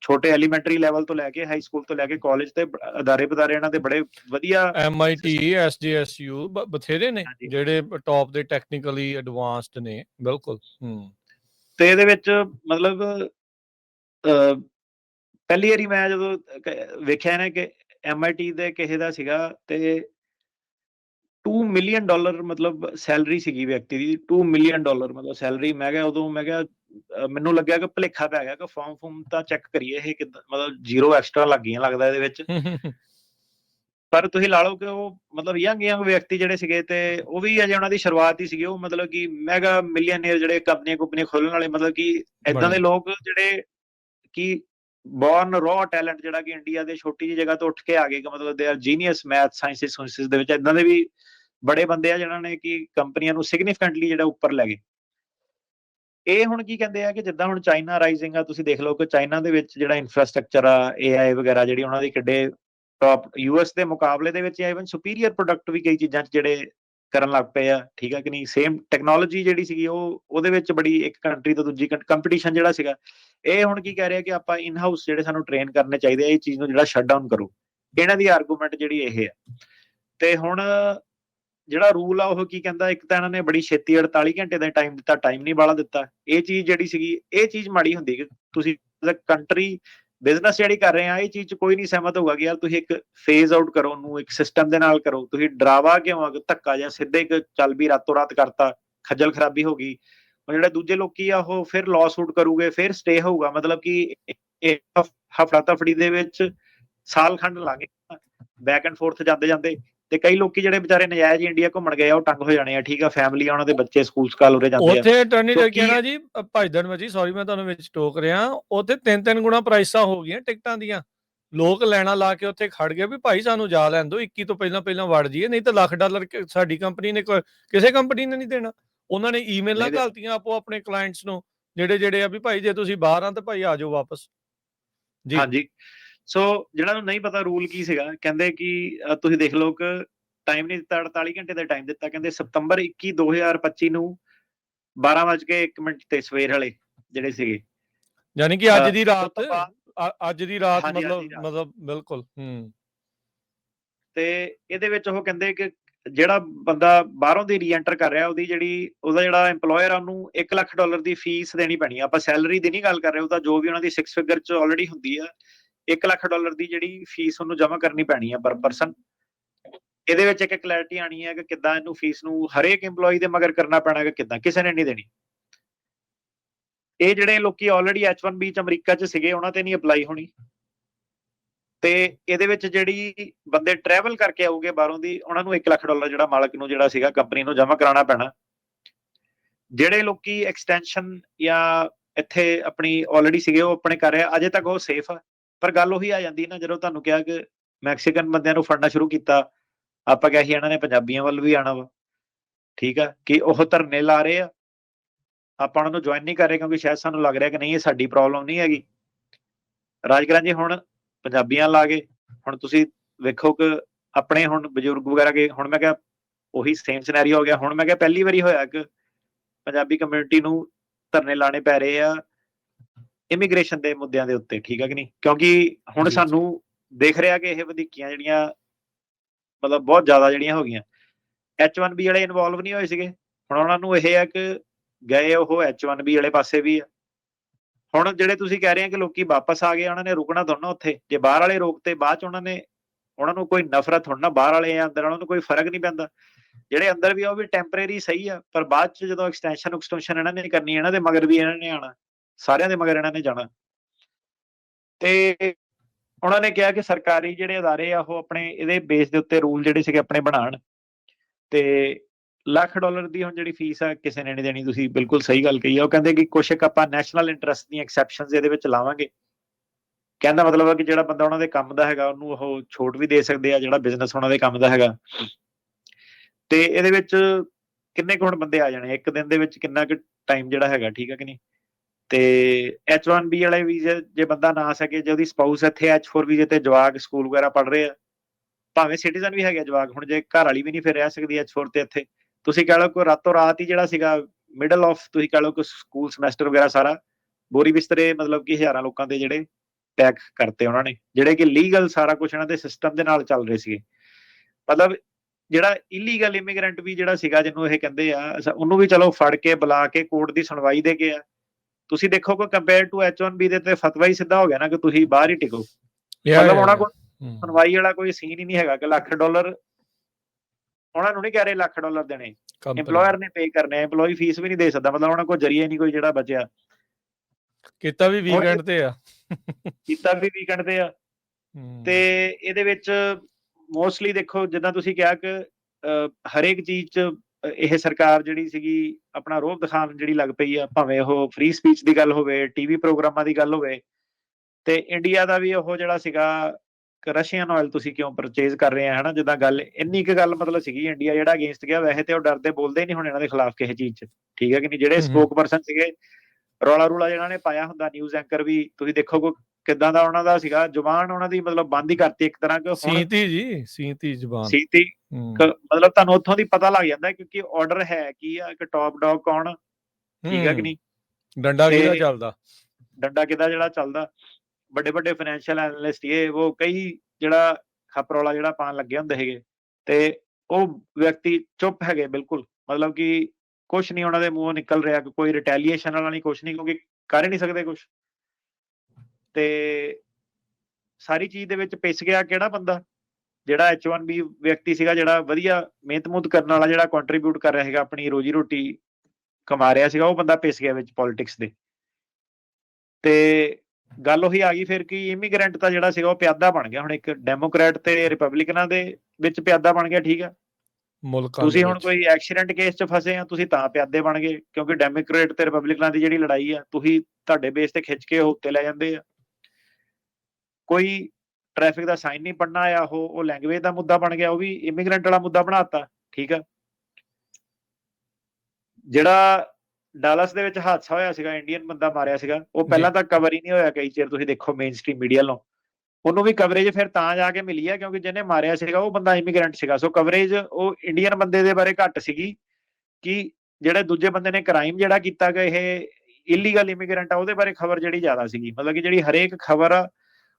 ਛੋਟੇ ਐਲੀਮੈਂਟਰੀ ਲੈਵਲ ਤੋਂ ਲੈ ਕੇ ਹਾਈ ਸਕੂਲ ਤੋਂ ਲੈ ਕੇ ਕਾਲਜ ਤੇ ਅਦਾਰੇ ਬਦਾਰੇ ਇਹਨਾਂ ਦੇ ਬੜੇ ਵਧੀਆ SJSU ਬ- ਬਥੇਰੇ ਨੇ। ਜਿਹੜੇ ਟੌਪ ਦੇ ਟੈਕਨੀਕਲੀ ਐਡਵਾਂਸਡ ਨੇ ਬਿਲਕੁਲ ਹੂੰ। ਤੇ ਇਹਦੇ ਵਿੱਚ ਮਤਲਬ ਪਹਿਲੀ ਵਾਰੀ ਮੈਂ ਜਦੋਂ ਵੇਖਿਆ ਨਾ ਕਿ MIT ਦੇ ਕਿਸੇ ਦਾ ਸੀਗਾ ਤੇ 2 ਮਿਲੀਅਨ ਡਾਲਰ ਮਤਲਬ ਸੈਲਰੀ ਸੀਗੀ ਵਿਅਕਤੀ ਦੀ 2 ਮਿਲੀਅਨ ਡਾਲਰ ਮਤਲਬ ਸੈਲਰੀ ਮੈਂ ਕਿਹਾ ਉਦੋਂ ਮੈਂ ਕਿਹਾ ਮੈਨੂੰ ਲੱਗਿਆ ਕਿ ਭੁਲੇਖਾ ਪੈ ਗਿਆ ਕਿ ਫਾਰਮ ਫੂਮ ਤਾਂ ਚੈੱਕ ਕਰੀਏ ਇਹ ਕਿੱਦਾਂ ਮਤਲਬ ਜ਼ੀਰੋ ਐਕਸਟਰਾ ਲੱਗ ਗਈਆਂ ਲੱਗਦਾ ਇਹਦੇ ਵਿੱਚ ਪਰ ਤੁਸੀਂ ਲਾ ਲਓ ਕਿ ਉਹ ਮਤਲਬ ਯੰਗ ਯੰਗ ਵਿਅਕਤੀ ਜਿਹੜੇ ਸੀਗੇ ਤੇ ਉਹ ਵੀ ਅਜੇ ਉਹਨਾਂ ਦੀ ਸ਼ੁਰੂਆਤ ਹੀ ਸੀਗੀ ਉਹ ਮਤਲਬ ਕਿ ਮੈਗਾ ਮਿਲੀਅਨਰ ਜਿਹੜੇ ਕੰਪਨੀਆਂ ਕੁਪਨੀਆਂ ਖੋਲਣ ਵਾਲੇ ਮਤਲਬ ਕਿ ਇਦਾਂ ਦੇ। ਲੋਕ ਜਿਹੜੇ ਕਿ ਬੌਰਨ ਰॉ ਟੈਲੈਂਟ ਜਿਹੜਾ ਕਿ ਇੰਡੀਆ ਦੇ ਛੋਟੀ ਜਿਹੀ ਜਗ੍ਹਾ ਤੋਂ ਉੱਠ ਕੇ ਆ ਗਏ ਕਿ ਮਤਲਬ they are genius math sciences sciences ਦੇ ਵਿੱਚ। ਇਦਾਂ ਦੇ ਵੀ ਬੜੇ ਬੰਦੇ ਆ ਜਿਨ੍ਹਾਂ ਨੇ ਕਿ ਕੰਪਨੀਆਂ ਨੂੰ ਸਿਗਨੀਫੀਕੈਂਟਲੀ ਜਿਹੜਾ ਉੱਪਰ ਲੈ ਗਏ। ਇਹ ਹੁਣ ਕੀ ਕਹਿੰਦੇ ਆ ਕਿ ਜਿੱਦਾਂ ਹੁਣ ਚਾਈਨਾ ਰਾਈਜ਼ਿੰਗ ਆ, ਤੁਸੀਂ ਦੇਖ ਲਓ ਕਿ ਚਾਈਨਾ ਦੇ ਵਿੱਚ ਜਿਹੜਾ ਇਨਫਰਾਸਟ੍ਰਕਚਰ ਆ AI ਵਗੈਰਾ ਜਿਹੜੀ ਉਹਨਾਂ ਦੀ ਕਿੱਡੇ ਟੌਪ ਯੂਐਸ ਦੇ ਮੁਕਾਬਲੇ ਦੇ ਵਿੱਚ ਇਵਨ ਸੁਪੀਰੀਅਰ ਪ੍ਰੋਡਕਟ ਵੀ ਕਈ ਚੀਜ਼ਾਂ 'ਚ ਜਿਹੜੇ ਕਰਨ ਲੱਗ ਪਏ ਆ, ਠੀਕ ਆ ਕਿ ਨਹੀਂ? ਸੇਮ ਟੈਕਨੋਲੋਜੀ ਜਿਹੜੀ ਸੀਗੀ ਉਹ, ਉਹਦੇ ਵਿੱਚ ਬੜੀ ਇੱਕ ਕੰਟਰੀ ਤੋਂ ਦੂਜੀ ਕੰਪੀਟੀਸ਼ਨ ਜਿਹੜਾ ਸੀਗਾ, ਇਹ ਹੁਣ ਕੀ ਕਹਿ ਰਿਹਾ ਕਿ ਆਪਾਂ ਇਨ ਹਾਊਸ ਜਿਹੜੇ ਸਾਨੂੰ ਟ੍ਰੇਨ ਕਰਨੇ ਚਾਹੀਦੇ ਆ, ਇਹ ਚੀਜ਼ ਨੂੰ ਜਿਹੜਾ ਸ਼ਟ ਡਾਊਨ ਕਰੋ। ਇਹਨਾਂ ਦੀ ਆਰਗੂਮੈਂਟ ਜਿਹੜੀ ਇਹ ਆ? ਤੇ ਹੁਣ ਜਿਹੜਾ ਰੂਲ ਆ, ਉਹ ਕੀ ਕਹਿੰਦਾ, ਇੱਕ ਤਾਂ ਇਹਨਾਂ ਨੇ ਬੜੀ ਛੇਤੀ 48 ਘੰਟੇ ਦਾ ਟਾਈਮ ਦਿੱਤਾ ਟਾਈਮ ਨਹੀਂ ਬਾਲਾ ਦਿੱਤਾ। ਇਹ ਚੀਜ਼ ਜਿਹੜੀ ਸੀਗੀ, ਇਹ ਚੀਜ਼ ਮਾੜੀ ਹੁੰਦੀ ਕਿ ਤੁਸੀਂ ਕੰਟਰੀ ਬਿਜ਼ਨਸ ਜਿਹੜੀ ਕਰ ਰਹੇ ਆ, ਇਹ ਚੀਜ਼ 'ਚ ਕੋਈ ਨਹੀਂ ਸਹਿਮਤ ਹੋਊਗਾ ਕਿ ਯਾਰ ਤੁਸੀਂ ਇੱਕ ਫੇਜ਼ ਆਊਟ ਕਰੋ, ਉਹਨੂੰ ਇੱਕ ਸਿਸਟਮ ਦੇ ਨਾਲ ਕਰੋ। ਤੁਸੀਂ ਡਰਾਵਾ ਕਿਉਂ ਆ? ਧੱਕਾ ਜਾਂ ਸਿੱਧੇ ਇੱਕ ਚੱਲ ਵੀ ਰਾਤੋਂ ਰਾਤ ਕਰਤਾ, ਖੱਜਲ ਖਰਾਬੀ ਹੋ ਗਈ। ਉਹ ਜਿਹੜੇ ਦੂਜੇ ਲੋਕੀ ਆ, ਉਹ ਫਿਰ ਲਾਅ ਕਰੂਗੇ, ਫਿਰ ਸਟੇ ਹੋਊਗਾ। ਮਤਲਬ ਕਿ ਹਫੜਾ ਤਫੜੀ ਦੇ ਵਿੱਚ ਸਾਲ ਖੰਡ ਲਾਗੇ ਬੈਕ ਐਂਡ ਫੋਰਥ ਜਾਂਦੇ ਜਾਂਦੇ ਤੇ ਕਈ ਲੋਕੀ ਜਿਹੜੇ ਵਿਚਾਰੇ ਨਜਾਇਜ਼ ਹੀ ਇੰਡੀਆ ਘੁੰਮਣ ਗਏ ਆ ਉਹ ਟੰਗ ਹੋ ਜਾਣੇ ਆ ਠੀਕ ਆ ਫੈਮਿਲੀ ਆ ਉਹਨਾਂ ਦੇ ਬੱਚੇ ਸਕੂਲ ਸਕਾਲ ਉਰੇ ਜਾਂਦੇ ਆ। ਉੱਥੇ ਅਟਰਨੀ ਕਿਉਂਕਿ- ਕਹਿਣਾ ਜੀ ਅ, ਭਾਈ ਧਰਮ ਜੀ ਸੌਰੀ ਮੈਂ ਤੁਹਾਨੂੰ ਵਿੱਚ ਟੋਕ ਰਿਹਾ ਉੱਥੇ ਤਿੰਨ ਤਿੰਨ ਗੁਣਾ ਪ੍ਰਾਈਸਾਂ ਹੋ ਗਈਆਂ ਟਿਕਟਾਂ ਦੀਆਂ। ਲੋਕ ਲੈਣਾ ਲਾ ਕੇ ਉੱਥੇ ਖੜ ਗਏ ਵੀ ਭਾਈ ਸਾਨੂੰ ਜਾ ਲੈਣ ਦਿਓ 21 ਤੋਂ ਪਹਿਲਾਂ ਪਹਿਲਾਂ ਵੜ ਜਾਈਏ ਨਹੀਂ ਤਾਂ ਲੱਖ ਡਾਲਰ ਸਾਡੀ ਕੰਪਨੀ ਨੇ ਕਿਸੇ ਕੰਪਨੀ ਨੇ ਨਹੀਂ ਦੇਣਾ। ਉਹਨਾਂ ਨੇ ਈਮੇਲਾਂ ਘਾਲਤੀਆਂ ਆਪੋ ਆਪਣੇ ਕਲਾਇੰਟਸ ਨੂੰ ਜਿਹੜੇ ਜਿਹੜੇ ਆ ਵੀ ਭਾਈ ਜੇ ਤੁਸੀਂ ਬਾਹਰ ਆ ਤਾਂ ਭਾਈ ਆ ਜਾਓ ਵਾਪਸ। ਜੀ। ਹਾਂਜੀ। ਸੋ ਜਿਹੜਾ ਨੂੰ ਨਹੀਂ ਪਤਾ ਰੂਲ ਕੀ ਸੀਗਾ ਕਹਿੰਦੇ ਕਿ ਤੁਸੀਂ ਦੇਖ ਲਓ ਕਿ ਟਾਈਮ ਨਹੀਂ ਦਿੱਤਾ 48 ਘੰਟੇ ਦਾ ਟਾਈਮ ਦਿੱਤਾ ਕਹਿੰਦੇ ਸਤੰਬਰ 21 2025 ਨੂੰ 12:01 ਮਿੰਟ ਤੇ ਸਵੇਰ ਵਾਲੇ ਜਿਹੜੇ ਸੀਗੇ। ਯਾਨੀ ਕਿ ਅੱਜ ਦੀ ਰਾਤ ਅੱਜ ਦੀ ਰਾਤ ਮਤਲਬ। ਮਤਲਬ ਬਿਲਕੁਲ ਹੂੰ। ਤੇ ਇਹਦੇ ਵਿੱਚ ਉਹ ਕਹਿੰਦੇ ਕਿ ਜਿਹੜਾ ਬੰਦਾ ਬਾਹਰੋਂ ਦੀ ਰੀਐਂਟਰ ਕਰ ਰਿਹਾ ਉਹਦੀ ਜਿਹੜੀ ਉਹਦਾ ਜਿਹੜਾ EMPLOYER ਆ ਉਹਨੂੰ 1 ਲੱਖ ਡਾਲਰ ਦੀ ਫੀਸ ਦੇਣੀ ਪੈਣੀ ਆ। ਆਪਾਂ ਸੈਲਰੀ ਦੀ ਨਹੀਂ ਗੱਲ ਕਰ ਰਹੇ ਉਹ ਤਾਂ ਜੋ ਵੀ ਉਹਨਾਂ ਦੀ 6 ਫਿਗਰ ਚ ਆਲਰੇਡੀ ਹੁੰਦੀ ਆ 1 ਲੱਖ ਡਾਲਰ ਦੀ ਜਿਹੜੀ ਫੀਸ ਉਹਨੂੰ ਜਮ੍ਹਾਂ ਕਰਨੀ ਪੈਣੀ ਆ ਪਰ ਪਰਸਨ ਇਹਦੇ ਵਿੱਚ ਇੱਕ ਕਲੈਰਿਟੀ ਆਣੀ ਹੈ ਕਿ ਕਿੱਦਾਂ ਇਹਨੂੰ ਫੀਸ ਨੂੰ ਹਰੇਕ EMPLOYEE ਦੇ ਮਗਰ ਕਰਨਾ ਪੈਣਾ ਕਿ ਕਿੱਦਾਂ, ਕਿਸੇ ਨੇ ਨਹੀਂ ਦੇਣੀ। ਇਹ ਜਿਹੜੇ ਲੋਕੀ ਆਲਰੇਡੀ H1B ਚ ਅਮਰੀਕਾ ਚ ਸੀਗੇ, ਉਹਨਾਂ ਤੇ ਨਹੀਂ ਅਪਲਾਈ ਹੋਣੀ। ਤੇ ਇਹਦੇ ਵਿੱਚ ਜਿਹੜੀ ਬੰਦੇ ਟਰੈਵਲ ਕਰਕੇ ਆਉਗੇ ਬਾਹਰੋਂ ਦੀ, ਉਹਨਾਂ ਨੂੰ 1 ਲੱਖ ਡਾਲਰ ਜਿਹੜਾ ਮਾਲਕ ਨੂੰ ਜਿਹੜਾ ਸੀਗਾ ਕੰਪਨੀ ਨੂੰ ਜਮ੍ਹਾਂ ਕਰਾਉਣਾ ਪੈਣਾ। ਜਿਹੜੇ ਲੋਕੀ ਐਕਸਟੈਂਸ਼ਨ ਜਾਂ ਇੱਥੇ ਆਪਣੀ ਆਲਰੇਡੀ ਸੀਗੇ, ਉਹ ਆਪਣੇ ਕਰ ਰਿਹਾ ਅਜੇ ਤੱਕ ਉਹ ਸੇਫ ਆ। ਪਰ ਗੱਲ ਉਹੀ ਆ ਜਾਂਦੀ ਨਾ, ਜਦੋਂ ਤੁਹਾਨੂੰ ਕਿਹਾ ਕਿ ਮੈਕਸੀਕਨ ਬੰਦਿਆਂ ਨੂੰ ਫੜਨਾ ਸ਼ੁਰੂ ਕੀਤਾ, ਆਪਾਂ ਕਿਹਾ ਸੀ ਇਹਨਾਂ ਨੇ ਪੰਜਾਬੀਆਂ ਵੱਲ ਵੀ ਆਣਾ ਵਾ। ਠੀਕ ਆ? ਕਿ ਉਹ ਧਰਨੇ ਲਾ ਰਹੇ ਆ। ਆਪਾਂ ਉਹਨਾਂ ਨੂੰ ਜੁਆਇਨ ਨਹੀਂ ਕਰ ਰਹੇ ਕਿਉਂਕਿ ਸ਼ਾਇਦ ਸਾਨੂੰ ਲੱਗ ਰਿਹਾ ਕਿ ਨਹੀਂ, ਇਹ ਸਾਡੀ ਪ੍ਰੋਬਲਮ ਨਹੀਂ ਹੈਗੀ। ਰਾਜਗਰਾਂ ਜੀ, ਹੁਣ ਪੰਜਾਬੀਆਂ ਲਾ ਗਏ ਹੁਣ ਤੁਸੀਂ ਵੇਖੋ ਕਿ ਆਪਣੇ ਹੁਣ ਬਜ਼ੁਰਗ ਵਗੈਰਾ ਕੇ, ਹੁਣ ਮੈਂ ਕਿਹਾ ਉਹੀ ਸੇਮ ਸਿਨੈਰੀਓ ਹੋ ਗਿਆ। ਹੁਣ ਮੈਂ ਕਿਹਾ ਪਹਿਲੀ ਵਾਰੀ ਹੋਇਆ ਕਿ ਪੰਜਾਬੀ ਕਮਿਊਨਿਟੀ ਨੂੰ ਧਰਨੇ ਲਾਣੇ ਪੈ ਰਹੇ ਆ। ਇਮੀਗ੍ਰੇਸ਼ਨ ਦੇ ਮੁੱਦਿਆਂ ਦੇ ਉੱਤੇ ਠੀਕ ਹੈ ਕਿ ਨਹੀਂ? ਕਿਉਂਕਿ ਹੁਣ। ਸਾਨੂੰ ਦੇਖ ਰਿਹਾ ਕਿ ਇਹ ਵਧੀਕੀਆਂ ਜਿਹੜੀਆਂ ਮਤਲਬ ਬਹੁਤ ਜ਼ਿਆਦਾ ਜਿਹੜੀਆਂ ਹੋ ਗਈਆਂ। H1B ਵਾਲੇ ਇਨਵੋਲਵ ਨਹੀਂ ਹੋਏ ਸੀਗੇ। ਹੁਣ ਉਹਨਾਂ ਨੂੰ ਇਹ ਹੈ ਕਿ ਗਏ ਉਹ H1B ਵਾਲੇ ਪਾਸੇ ਵੀ ਆ। ਹੁਣ ਜਿਹੜੇ ਤੁਸੀਂ ਕਹਿ ਰਹੇ ਆ ਕਿ ਲੋਕੀ ਵਾਪਸ ਆ ਗਏ ਉਹਨਾਂ ਨੇ ਰੁਕਣਾ ਥੋੜਾ ਉੱਥੇ। ਜੇ ਬਾਹਰ ਵਾਲੇ ਰੋਕਤੇ ਬਾਅਦ ਚ ਉਹਨਾਂ ਨੇ ਉਹਨਾਂ ਨੂੰ ਕੋਈ ਨਫ਼ਰਤ ਥੋੜਾ ਬਾਹਰ ਵਾਲੇ ਆ ਅੰਦਰ ਉਹਨਾਂ ਨੂੰ ਕੋਈ ਫ਼ਰਕ ਨਹੀਂ ਪੈਂਦਾ। ਜਿਹੜੇ ਅੰਦਰ ਵੀ ਆ ਉਹ ਵੀ ਟੈਂਪਰੇਰੀ ਸਹੀ ਆ ਪਰ ਬਾਅਦ ਚ ਜਦੋਂ ਐਕਸਟੈਂਸ਼ਨ ਐਕਸਟੈਂਸ਼ਨ ਇਹਨਾਂ ਨੇ ਕਰਨੀ ਇਹਨਾਂ ਦੇ ਮਗਰ ਵੀ ਇਹਨਾਂ ਨੇ ਆਣਾ ਸਾਰਿਆਂ ਦੇ ਮਗਰ ਇਹਨਾਂ ਨੇ ਜਾਣਾ। ਤੇ ਉਹਨਾਂ ਨੇ ਕਿਹਾ ਕਿ ਸਰਕਾਰੀ ਜਿਹੜੇ ਅਦਾਰੇ ਆ, ਉਹ ਆਪਣੇ ਇਹਦੇ ਬੇਸ ਦੇ ਉੱਤੇ ਰੂਲ ਜਿਹੜੇ ਸੀਗੇ ਆਪਣੇ ਬਣਾਉਣ। ਤੇ ਲੱਖ ਡਾਲਰ ਦੀ ਹੁਣ ਜਿਹੜੀ ਫੀਸ ਆ, ਕਿਸੇ ਨੇ ਨਹੀਂ ਦੇਣੀ। ਤੁਸੀਂ ਬਿਲਕੁਲ ਸਹੀ ਗੱਲ ਕਹੀ ਆ। ਉਹ ਕਹਿੰਦੇ ਕਿ ਕੁਛ ਆਪਾਂ ਨੈਸ਼ਨਲ ਇੰਟਰਸਟ ਦੀਆਂ ਐਕਸੈਪਸ਼ਨਸ ਇਹਦੇ ਵਿੱਚ ਲਾਵਾਂਗੇ। ਕਹਿੰਦਾ ਮਤਲਬ ਹੈ ਕਿ ਜਿਹੜਾ ਬੰਦਾ ਉਹਨਾਂ ਦੇ ਕੰਮ ਦਾ ਹੈਗਾ, ਉਹਨੂੰ ਉਹ ਛੋਟ ਵੀ ਦੇ ਸਕਦੇ ਆ। ਜਿਹੜਾ ਬਿਜ਼ਨਸ ਉਹਨਾਂ ਦੇ ਕੰਮ ਦਾ ਹੈਗਾ। ਤੇ ਇਹਦੇ ਵਿੱਚ ਕਿੰਨੇ ਕੁ ਹੁਣ ਬੰਦੇ ਆ ਜਾਣੇ ਇੱਕ ਦਿਨ ਦੇ ਵਿੱਚ ਕਿੰਨਾ ਕੁ ਟਾਈਮ ਜਿਹੜਾ ਹੈਗਾ, ਠੀਕ ਹੈ ਕਿ ਨਹੀਂ? ਤੇ H1B ਵਾਲੇ ਵੀਜ਼ੇ ਜੇ ਬੰਦਾ ਨਾ ਸਕੇ, ਜੇ ਉਹਦੀ ਸਪਾਊਸ ਇੱਥੇ H4 ਵੀਜ਼ੇ ਤੇ ਜਵਾਕ ਸਕੂਲ ਵਗੈਰਾ ਪੜ ਰਹੇ ਆ, ਭਾਵੇਂ ਸਿਟੀਜ਼ਨ ਵੀ ਹੈਗੇ ਜਵਾਕ, ਹੁਣ ਜੇ ਘਰ ਵਾਲੀ ਵੀ ਨਹੀਂ ਫਿਰ ਰਹਿ ਸਕਦੀ H4 ਤੇ ਇੱਥੇ। ਤੁਸੀਂ ਕਹ ਲਓ ਕਿ ਰਾਤੋਂ ਰਾਤ ਹੀ ਜਿਹੜਾ ਸੀਗਾ ਮਿਡਲ ਆਫ ਤੁਸੀਂ ਕਹ ਲਓ ਕਿ ਸਕੂਲ ਸਮੈਸਟਰ ਵਗੈਰਾ ਸਾਰਾ, ਬੋਰੀ ਬਿਸਤਰੇ ਮਤਲਬ ਕਿ ਹਜ਼ਾਰਾਂ ਲੋਕਾਂ ਦੇ ਜਿਹੜੇ ਪੈਕ ਕਰਤੇ ਉਹਨਾਂ ਨੇ, ਜਿਹੜੇ ਕਿ ਲੀਗਲ ਸਾਰਾ ਕੁਝ ਇਹਨਾਂ ਦੇ ਸਿਸਟਮ ਦੇ ਨਾਲ ਚੱਲ ਰਹੇ ਸੀਗੇ। ਮਤਲਬ ਜਿਹੜਾ ਇਲੀਗਲ ਇਮੀਗ੍ਰੈਂਟ ਵੀ ਜਿਹੜਾ ਸੀਗਾ, ਜਿਹਨੂੰ ਇਹ ਕਹਿੰਦੇ ਆ ਉਹਨੂੰ ਵੀ ਚਲੋ ਫੜ ਕੇ, ਬੁਲਾ ਕੇ ਕੋਰਟ ਦੀ ਸੁਣਵਾਈ ਦੇ ਕੇ ਆ। ਤੁਸੀਂ ਦੇਖੋ ਕਿ ਕੰਪੇਅਰ ਟੂ H1B ਦੇ ਤੇ ਫਤਵਾ ਹੀ ਸਿੱਧਾ ਹੋ ਗਿਆ ਨਾ ਕਿ ਤੁਸੀਂ ਬਾਹਰ ਹੀ ਟਿਕੋ। ਮਤਲਬ ਉਹਨਾਂ ਕੋਲ ਸੁਣਵਾਈ ਵਾਲਾ ਕੋਈ ਸੀਨ ਹੀ ਨਹੀਂ ਹੈਗਾ ਕਿ ਲੱਖ ਡਾਲਰ ਉਹਨਾਂ ਨੂੰ ਨਹੀਂ ਕਹਿ ਰਹੇ ਲੱਖ ਡਾਲਰ ਦੇਣੇ। EMPLOYER ਨੇ ਪੇ ਕਰਨੇ ਆ EMPLOYEE ਫੀਸ ਵੀ ਨਹੀਂ ਦੇ ਸਕਦਾ ਮਤਲਬ ਉਹਨਾਂ ਕੋਲ ਜਰੀਆ ਹੀ ਨਹੀਂ ਕੋਈ ਜਿਹੜਾ ਬਚਿਆ। ਕੀਤਾ ਵੀ ਵੀਕਐਂਡ ਤੇ ਆ। ਕੀਤਾ ਵੀ ਵੀਕਐਂਡ ਤੇ ਆ। ਤੇ ਇਹਦੇ ਵਿੱਚ ਮੋਸਟਲੀ ਦੇਖੋ ਜਿੱਦਾਂ ਤੁਸੀਂ ਕਿਹਾ ਕਿ ਹਰੇਕ ਚੀਜ਼ 'ਚ ਇਹ ਸਰਕਾਰ ਜਿਹੜੀ ਸੀਗੀ ਆਪਣਾ ਰੋਹ ਦਿਖਾਉਣ ਜਿਹੜੀ ਲੱਗ ਪਈ ਆ ਭਾਵੇਂ ਉਹ ਫ੍ਰੀ ਸਪੀਚ ਦੀ ਗੱਲ ਹੋਵੇ ਟੀਵੀ ਪ੍ਰੋਗਰਾਮਾਂ ਦੀ ਗੱਲ ਹੋਵੇ ਤੇ ਇੰਡੀਆ ਦਾ ਵੀ ਉਹ ਜਿਹੜਾ ਸੀਗਾ ਰਸ਼ੀਅਨ ਆਇਲ ਤੁਸੀਂ ਕਿਉਂ ਪਰਚੇਜ਼ ਕਰ ਰਹੇ ਆ ਹਨਾ ਜਿੱਦਾਂ ਗੱਲ ਇੰਨੀ ਕੁ ਗੱਲ ਮਤਲਬ ਸੀਗੀ ਇੰਡੀਆ ਜਿਹੜਾ ਅਗੇਂਸਟ ਗਿਆ ਵੈਸੇ ਤੇ ਉਹ ਡਰਦੇ ਬੋਲਦੇ ਨਹੀਂ ਹੁਣ ਇਹਨਾਂ ਦੇ ਖਿਲਾਫ ਕਿਸੇ ਚੀਜ਼ 'ਚ ਠੀਕ ਹੈ ਕਿ ਨਹੀਂ ਜਿਹੜੇ ਹਮ। ਸਪੋਕ ਪਰਸਨ ਸੀਗੇ ਰੌਲਾ ਰੂਲਾ ਜਿਹਨਾਂ ਨੇ ਪਾਇਆ ਹੁੰਦਾ ਨਿਊਜ਼ ਐਂਕਰ ਵੀ ਤੁਸੀਂ ਦੇਖੋ ਕਿਦਾਂ ਦਾ ਉਹਨਾਂ ਦਾ ਸੀਗਾ? ਜ਼ੁਬਾਨ ਉਹਨਾਂ ਦੀ ਮਤਲਬ ਬੰਦ ਹੀ ਕਰਤੀ ਇੱਕ ਤਰ੍ਹਾਂ ਕਿ ਸੀਤੀ ਜੀ ਸੀਤੀ ਜ਼ਬਾਨ। ਸੀਤੀ। ਮਤਲਬ ਤੁਹਾਨੂੰ ਉੱਥੋਂ ਦੀ ਪਤਾ ਲੱਗ ਜਾਂਦਾ ਕਿਉਂਕਿ ਆਰਡਰ ਹੈ ਕੀ ਆ? ਕਿ ਟੌਪ ਡੌਗ ਕੌਣ? ਠੀਕ ਹੈ ਕਿ ਨਹੀਂ? ਡੰਡਾ ਕਿਹਦਾ ਚੱਲਦਾ? ਡੰਡਾ ਕਿਦਾ ਜਿਹੜਾ ਚੱਲਦਾ? ਵੱਡੇ ਵੱਡੇ ਫਾਈਨੈਂਸ਼ੀਅਲ ਐਨਾਲਿਸਟ ਇਹ ਉਹ ਕਈ ਜਿਹੜਾ ਖਪਰੋਲਾ ਜਿਹੜਾ ਪਾਣ ਲੱਗੇ ਹੁੰਦੇ ਹੈਗੇ ਤੇ ਉਹ ਵਿਅਕਤੀ ਚੁੱਪ ਹੈਗੇ ਬਿਲਕੁਲ। ਮਤਲਬ ਕਿ ਕੁਝ ਨਹੀਂ ਉਹਨਾਂ ਦੇ ਮੂੰਹੋਂ ਨਿਕਲ ਰਿਹਾ ਕਿ ਕੋਈ ਰਿਟੈਲੀਏਸ਼ਨ ਵਾਲਾ ਨਹੀਂ ਕੁਝ ਨਹੀਂ ਕਿਉਂਕਿ ਕਰ ਹੀ ਨਹੀਂ ਸਕਦੇ ਕੁਝ ਤੇ ਸਾਰੀ ਚੀਜ਼ ਦੇ ਵਿੱਚ ਪਿਸ ਗਿਆ ਕਿਹੜਾ ਬੰਦਾ? ਜਿਹੜਾ H1B ਵਿਅਕਤੀ ਸੀਗਾ ਜਿਹੜਾ ਵਧੀਆ ਮਿਹਨਤ ਮੁਹਨਤ ਕਰਨ ਵਾਲਾ ਜਿਹੜਾ ਕੰਟਰੀਬਿਊਟ ਕਰ ਰਿਹਾ ਹੈਗਾ ਆਪਣੀ ਰੋਜੀ ਰੋਟੀ ਕਮਾ ਰਿਹਾ ਸੀਗਾ ਉਹ ਬੰਦਾ ਪਿਸ ਗਿਆ ਵਿੱਚ ਪੋਲਿਟਿਕਸ ਦੇ। ਤੇ ਗੱਲ ਉਹੀ ਆ ਗਈ ਫਿਰ ਕਿ ਇਮੀਗ੍ਰੈਂਟ ਤਾਂ ਜਿਹੜਾ ਸੀਗਾ ਉਹ ਪਿਆਦਾ ਬਣ ਗਿਆ। ਹੁਣ ਇੱਕ ਡੈਮੋਕ੍ਰੈਟ ਤੇ ਰਿਪਬਲਿਕਨਾਂ ਦੇ ਵਿੱਚ ਪਿਆਦਾ ਬਣ ਗਿਆ ਠੀਕ ਆ? ਮੁਲਕਾਂ ਤੁਸੀਂ ਹੁਣ। ਕੋਈ ਐਕਸੀਡੈਂਟ ਕੇਸ 'ਚ ਫਸੇ ਆ ਤੁਸੀਂ ਤਾਂ ਪਿਆਦੇ ਬਣ ਗਏ ਕਿਉਂਕਿ ਡੈਮੋਕ੍ਰੇਟ ਤੇ ਰਿਪਬਲਿਕਨਾਂ ਦੀ ਜਿਹੜੀ ਲੜਾਈ ਆ ਤੁਸੀਂ ਤੁਹਾਡੇ ਬੇਸ ਤੇ ਖਿੱਚ ਕੇ ਉਹ ਉੱਤੇ ਲੈ ਜਾਂਦੇ ਆ। ਕੋਈ ਟ੍ਰੈਫਿਕ ਦਾ ਸਾਈਨ ਨਹੀਂ ਪੜਨਾ ਆ ਉਹ ਉਹ ਲੈਂਗੁਏਜ ਦਾ ਮੁੱਦਾ ਬਣ ਗਿਆ ਉਹ ਵੀ ਇਮੀਗ੍ਰੈਂਟ ਵਾਲਾ ਮੁੱਦਾ ਬਣਾਤਾ ਠੀਕ ਆ। ਜਿਹੜਾ ਡਾਲਸ ਦੇ ਵਿੱਚ ਹਾਦਸਾ ਹੋਇਆ ਸੀਗਾ ਇੰਡੀਅਨ ਬੰਦਾ ਮਾਰਿਆ ਸੀਗਾ ਉਹ ਪਹਿਲਾਂ ਤਾਂ ਕਵਰ ਹੀ ਨਹੀਂ ਹੋਇਆ ਕਈ ਚਿਰ ਤੁਸੀਂ ਦੇਖੋ ਮੇਨ ਸਟ੍ਰੀਮ ਮੀਡੀਆ ਵੱਲੋਂ ਉਹਨੂੰ ਵੀ ਕਵਰੇਜ ਫਿਰ ਤਾਂ ਜਾ ਕੇ ਮਿਲੀ ਹੈ ਕਿਉਂਕਿ ਜਿਹਨੇ ਮਾਰਿਆ ਸੀਗਾ ਉਹ ਬੰਦਾ ਇਮੀਗ੍ਰੈਂਟ ਸੀਗਾ। ਸੋ ਕਵਰੇਜ ਉਹ ਇੰਡੀਅਨ ਬੰਦੇ ਦੇ ਬਾਰੇ ਘੱਟ ਸੀਗੀ ਕਿ ਜਿਹੜੇ ਦੂਜੇ ਬੰਦੇ ਨੇ ਕ੍ਰਾਈਮ ਜਿਹੜਾ ਕੀਤਾ ਗਿਆ ਇਹ ਇਲੀਗਲ ਇਮੀਗ੍ਰੈਂਟ ਆ ਉਹਦੇ ਬਾਰੇ ਖਬਰ ਜਿਹੜੀ ਜ਼ਿਆਦਾ ਸੀਗੀ। ਮਤਲਬ ਕਿ ਜਿਹੜੀ ਹਰੇਕ ਖਬਰ ਆ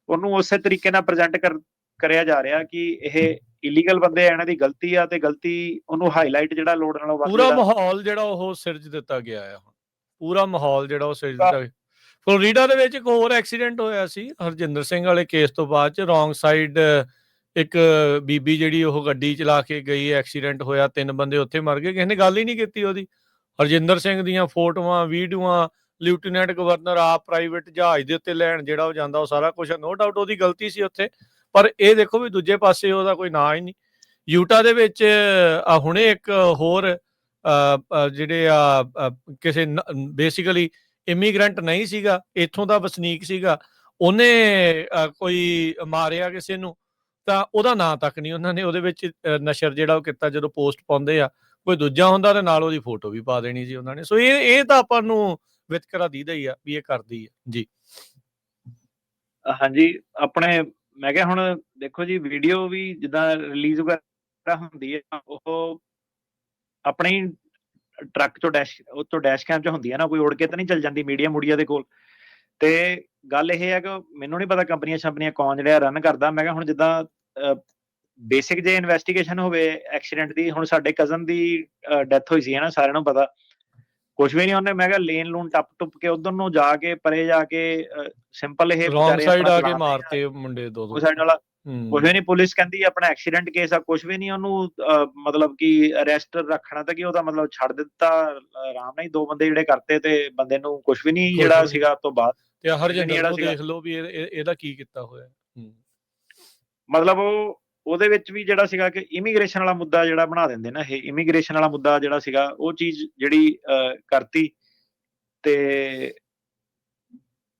ਉਹਨੂੰ ਉਸੇ ਤਰੀਕੇ ਨਾਲ ਪ੍ਰੈਜ਼ੈਂਟ ਕਰ ਕਰਿਆ ਜਾ ਰਿਹਾ ਕਿ ਇਹ ਇਲੀਗਲ ਬੰਦੇ ਆ ਇਹਨਾਂ ਦੀ ਗਲਤੀ ਆ ਤੇ ਗਲਤੀ ਉਹਨੂੰ ਹਾਈਲਾਈਟ ਜਿਹੜਾ ਲੋੜ ਨਾਲੋਂ ਵੱਧ ਪੂਰਾ ਮਾਹੌਲ ਜਿਹੜਾ ਉਹ ਸਿਰਜ ਦਿੱਤਾ ਗਿਆ ਆ ਹੁਣ। ਪੂਰਾ ਮਾਹੌਲ ਜਿਹੜਾ ਉਹ ਸਿਰਜ ਦਿੱਤਾ ਗਿਆ। ਫਲੋਰੀਡਾ ਦੇ ਵਿੱਚ ਇੱਕ ਹੋਰ ਐਕਸੀਡੈਂਟ ਹੋਇਆ ਸੀ ਹਰਜਿੰਦਰ ਸਿੰਘ ਵਾਲੇ ਕੇਸ ਤੋਂ ਬਾਅਦ ਚ ਰੋਂਗ ਸਾਈਡ ਇੱਕ ਬੀਬੀ ਜਿਹੜੀ ਉਹ ਗੱਡੀ ਚਲਾ ਕੇ ਗਈ ਐਕਸੀਡੈਂਟ ਹੋਇਆ ਤਿੰਨ ਬੰਦੇ ਉੱਥੇ ਮਰ ਗਏ ਕਿਸੇ ਨੇ ਗੱਲ ਹੀ ਨਹੀਂ ਕੀਤੀ ਉਹਦੀ। ਹਰਜਿੰਦਰ ਸਿੰਘ ਦੀਆਂ ਫੋਟੋਆਂ ਵੀਡੀਓਆਂ ਲੈਫਟੀਨੈਂਟ ਗਵਰਨਰ ਆਪ ਪ੍ਰਾਈਵੇਟ ਜਹਾਜ਼ ਦੇ ਉੱਤੇ ਲੈਣ ਜਿਹੜਾ ਉਹ ਜਾਂਦਾ, ਉਹ ਸਾਰਾ ਕੁਝ ਨੋ ਡਾਊਟ ਉਹਦੀ ਗਲਤੀ ਸੀ ਉੱਥੇ। ਪਰ ਇਹ ਦੇਖੋ ਵੀ ਦੂਜੇ ਪਾਸੇ ਉਹਦਾ ਕੋਈ ਨਾਂ ਹੀ ਨਹੀਂ। ਯੂਟਾ ਦੇ ਵਿੱਚ ਹੁਣੇ ਇੱਕ ਹੋਰ ਜਿਹੜੇ ਆ ਕਿਸੇ ਬੇਸਿਕਲੀ ਇਮੀਗ੍ਰੈਂਟ ਨਹੀਂ ਸੀਗਾ, ਇੱਥੋਂ ਦਾ ਵਸਨੀਕ ਸੀਗਾ। ਉਹਨੇ ਕੋਈ ਮਾਰਿਆ ਕਿਸੇ ਨੂੰ, ਤਾਂ ਉਹਦਾ ਨਾਂ ਤੱਕ ਨਹੀਂ ਉਹਨਾਂ ਨੇ ਉਹਦੇ ਵਿੱਚ ਨਸ਼ਰ ਜਿਹੜਾ ਉਹ ਕੀਤਾ, ਜਦੋਂ ਪੋਸਟ ਪਾਉਂਦੇ ਆ। ਕੋਈ ਦੂਜਾ ਹੁੰਦਾ ਤੇ ਨਾਲ ਉਹਦੀ ਫੋਟੋ ਵੀ ਪਾ ਦੇਣੀ ਸੀ ਉਹਨਾਂ ਨੇ। ਸੋ ਇਹ ਇਹ ਤਾਂ ਆਪਾਂ ਨੂੰ ਵਿਤਕਰਾ ਦੀਦਾ ਹੀ ਆ, ਵੀ ਇਹ ਕਰਦੀ ਆ, ਜੀ। ਹਾਂਜੀ, ਆਪਣੇ, ਮੈਂ ਕਿਹਾ ਹੁਣ ਦੇਖੋ ਜੀ ਵੀਡੀਓ ਵੀ ਜਿੱਦਾਂ ਰਿਲੀਜ਼ ਵਗੈਰਾ ਹੁੰਦੀ ਹੈ ਉਹ ਆਪਣੇ ਟਰੱਕ ਚੋਂ ਡੈਸ਼ ਉਹ ਡੈਸ਼ ਕੈਮ ਚ ਹੁੰਦੀ ਹੈ ਨਾ, ਕੋਈ ਉੜ ਕੇ ਤਾਂ ਨਹੀਂ ਚੱਲ ਜਾਂਦੀ ਮੀਡੀਆ ਮੂਡੀਆ ਦੇ ਕੋਲ। ਤੇ ਗੱਲ ਇਹ ਹੈ ਕਿ ਮੈਨੂੰ ਨਹੀਂ ਪਤਾ ਕੰਪਨੀਆਂ ਸ਼ੰਪਨੀਆਂ ਕੌਣ ਜਿਹੜਾ ਰਨ ਕਰਦਾ, ਮੈਂ ਕਿਹਾ ਹੁਣ ਜਿੱਦਾਂ ਬੇਸਿਕ ਜੇ ਇਨਵੈਸਟੀਗੇਸ਼ਨ ਹੋਵੇ ਐਕਸੀਡੈਂਟ ਦੀ, ਹੁਣ ਸਾਡੇ ਕਜ਼ਨ ਦੀ ਡੈਥ ਹੋਈ ਸੀ ਹੈ ਨਾ ਸਾਰਿਆਂ ਨੂੰ ਪਤਾ। ਕੁਝ ਵੀ ਨਹੀਂ ਉਹਨੇ ਮੈਂ ਕਿਹਾ ਲੇਨ ਲੂਨ ਟੱਪ ਟੁੱਪ ਕੇ ਉਧਰ ਨੂੰ ਜਾ ਕੇ ਪਰੇ ਜਾ ਕੇ ਸਿੰਪਲ ਇਹ ਰੋਂਗ ਸਾਈਡ ਆ ਕੇ। ਮਾਰਤੇ ਮੁੰਡੇ ਦੋ ਦੋ ਸਾਈਡ ਵਾਲਾ। ਕੁਝ ਵੀ ਨਹੀਂ ਪੁਲਿਸ ਕਹਿੰਦੀ ਆਪਣਾ ਐਕਸੀਡੈਂਟ ਕੇਸ ਆ ਕੁਝ ਵੀ ਨਹੀਂ ਉਹਨੂੰ ਮਤਲਬ ਕਿ ਅਰੈਸਟ ਰੱਖਣਾ ਤਾਂ ਕਿ ਉਹਦਾ ਮਤਲਬ ਛੱਡ ਦਿੱਤਾ ਆਰਾਮ ਨਾਲ ਹੀ ਦੋ ਬੰਦੇ ਜਿਹੜੇ ਕਰਤੇ ਤੇ ਬੰਦੇ ਨੂੰ ਕੁਝ ਵੀ ਨਹੀਂ ਜਿਹੜਾ। ਸੀਗਾ ਉਸ ਤੋਂ ਬਾਅਦ ਤੇ ਨੂੰ ਸੀਗਾ- ਦੇਖ ਲਓ ਵੀ ਇਹ- ਇਹ- ਇਹਦਾ ਕੀ ਕੀਤਾ ਹੋਇਆ ਮਤਲਬ ਉਹ ਉਹਦੇ ਵਿੱਚ ਵੀ ਜਿਹੜਾ ਸੀਗਾ ਕਿ ਇਮੀਗ੍ਰੇਸ਼ਨ ਵਾਲਾ ਮੁੱਦਾ ਜਿਹੜਾ ਬਣਾ ਦਿੰਦੇ ਨਾ ਇਹ ਇਮੀਗ੍ਰੇਸ਼ਨ ਵਾਲਾ ਮੁੱਦਾ ਜਿਹੜਾ ਸੀਗਾ, ਉਹ ਚੀਜ਼ ਜਿਹੜੀ ਕਰਤੀ ਤੇ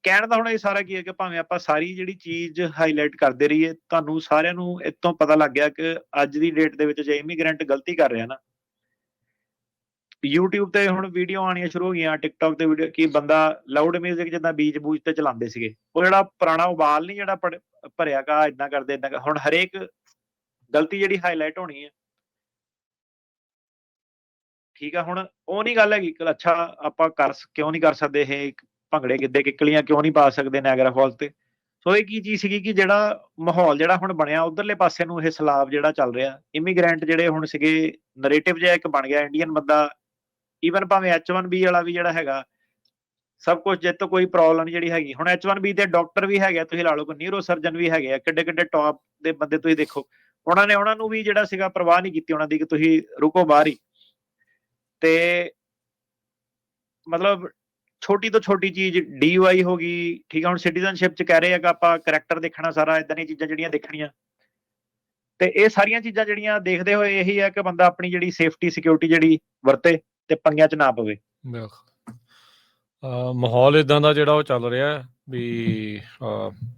ਕਹਿਣ ਦਾ ਹੁਣ ਇਹ ਸਾਰਾ ਕੀ ਹੈ ਕਿ ਭਾਵੇਂ ਆਪਾਂ ਸਾਰੀ ਜਿਹੜੀ ਚੀਜ਼ ਹਾਈਲਾਈਟ ਕਰਦੇ ਰਹੀਏ, ਤੁਹਾਨੂੰ ਸਾਰਿਆਂ ਨੂੰ ਇਤੋਂ ਪਤਾ ਲੱਗ ਗਿਆ ਕਿ ਅੱਜ ਦੀ ਡੇਟ ਦੇ ਵਿੱਚ ਜੇ ਇਮੀਗ੍ਰੈਂਟ ਗਲਤੀ ਕਰ ਰਿਹਾ ਨਾ, YouTube ਤੇ ਹੁਣ ਵੀਡੀਓ ਆਣੀਆਂ ਸ਼ੁਰੂ ਹੋ ਗਈਆਂ, TikTok ਤੇ ਵੀਡੀਓ ਕੀ ਬੰਦਾ ਲਾਊਡ 뮤직 ਜਿੱਦਾਂ ਬੀਜ ਬੂਜ ਤੇ ਚਲਾਉਂਦੇ ਸੀਗੇ, ਉਹ ਜਿਹੜਾ ਪੁਰਾਣਾ ਉਬਾਲ ਨਹੀਂ ਜਿਹੜਾ ਭਰਿਆ ਕਾ ਇਦਾਂ ਕਰਦੇ ਇਦਾਂ ਹੁਣ ਹਰੇਕ ਗਲਤੀ ਜਿਹੜੀ ਹਾਈਲਾਈਟ ਹੋਣੀ ਹੈ। ਠੀਕ ਆ, ਹੁਣ ਉਹ ਨਹੀਂ ਗੱਲ ਹੈਗੀ ਕਿ ਅੱਛਾ ਆਪਾਂ ਕਰ ਕਿਉਂ ਨਹੀਂ ਕਰ ਸਕਦੇ ਇਹ ਭੰਗੜੇ ਗਿੱਧੇ ਕਿੱਕਲੀਆਂ ਕਿਉਂ ਨਹੀਂ ਪਾ ਸਕਦੇ ਨਾਇਗਰਾ ਫਾਲਸ ਤੇ? ਸੋ ਇਹ ਕੀ ਚੀਜ਼ ਸੀਗੀ ਕਿ ਜਿਹੜਾ ਮਾਹੌਲ ਜਿਹੜਾ ਹੁਣ ਬਣਿਆ, ਉਧਰਲੇ ਪਾਸੇ ਨੂੰ ਇਹ ਸਲਾਬ ਜਿਹੜਾ ਚੱਲ ਰਿਹਾ ਇਮੀਗ੍ਰੈਂਟ ਜਿਹੜੇ ਹੁਣ ਸੀਗੇ ਨੈਰੇਟਿਵ ਜਿਹਾ ਇੱਕ ਬਣ ਗਿਆ ਇੰਡੀਅਨ ਬੰਦਾ ਈਵਨ ਭਾਵੇਂ H1B ਵਾਲਾ ਵੀ ਜਿਹੜਾ ਹੈਗਾ, ਸਭ ਕੁਝ ਤੋਂ ਕੋਈ ਪ੍ਰੋਬਲਮ ਜਿਹੜੀ ਹੈਗੀ। ਹੁਣ H1B ਦੇ ਡਾਕਟਰ ਵੀ ਹੈਗੇ ਤੁਸੀਂ ਲਾ ਲਓ ਕੋਈ ਨਿਊਰੋ ਸਰਜਨ ਵੀ ਹੈਗੇ ਆ ਕਿੱਡੇ ਕਿੱਡੇ ਟੌਪ ਦੇ ਬੰਦੇ ਤੁਸੀਂ ਦੇਖੋ। ਉਹਨਾਂ ਨੇ ਉਹਨਾਂ ਨੂੰ ਵੀ ਜਿਹੜਾ ਸੀਗਾ ਪਰਵਾਹ ਨਹੀਂ ਕੀਤੀ ਉਹਨਾਂ ਦੀ ਕਿ ਤੁਸੀਂ ਰੁਕੋ ਬਾਹਰ ਹੀ। ਤੇ ਮਤਲਬ ਛੋਟੀ ਤੋਂ ਛੋਟੀ ਚੀਜ਼ DUI ਹੋ ਗਈ, ਠੀਕ ਆ, ਹੁਣ ਸਿਟੀਜ਼ਨਸ਼ਿਪ ਚ ਕਹਿ ਰਹੇ ਆ ਕਿ ਆਪਾਂ ਕਰੈਕਟਰ ਦੇਖਣਾ ਸਾਰਾ ਇਦਾਂ ਦੀਆਂ ਚੀਜ਼ਾਂ ਜਿਹੜੀਆਂ ਦੇਖਣੀਆਂ। ਤੇ ਇਹ ਸਾਰੀਆਂ ਚੀਜ਼ਾਂ ਜਿਹੜੀਆਂ ਦੇਖਦੇ ਹੋਏ ਇਹੀ ਹੈ ਕਿ ਬੰਦਾ ਆਪਣੀ ਜਿਹੜੀ ਸੇਫਟੀ ਸਿਕਿਉਰਿਟੀ ਜਿਹੜੀ ਵਰਤੇ ਤੇ ਪੰਗਿਆਂ ਚ ਨਾ ਪਵੇ। ਬਿਲਕੁਲ। ਮਾਹੌਲ ਇਦਾਂ ਦਾ ਜਿਹੜਾ ਉਹ ਚੱਲ ਰਿਹਾ ਹੈ ਵੀ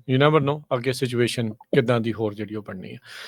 ਯੂ ਨੈਵਰ ਨੋ ਅੱਗੇ ਸਿਚੁਏਸ਼ਨ ਕਿਦਾਂ ਦੀ ਹੋਰ ਜਿਹੜੀ ਉਹ ਬਣਨੀ ਹੈ।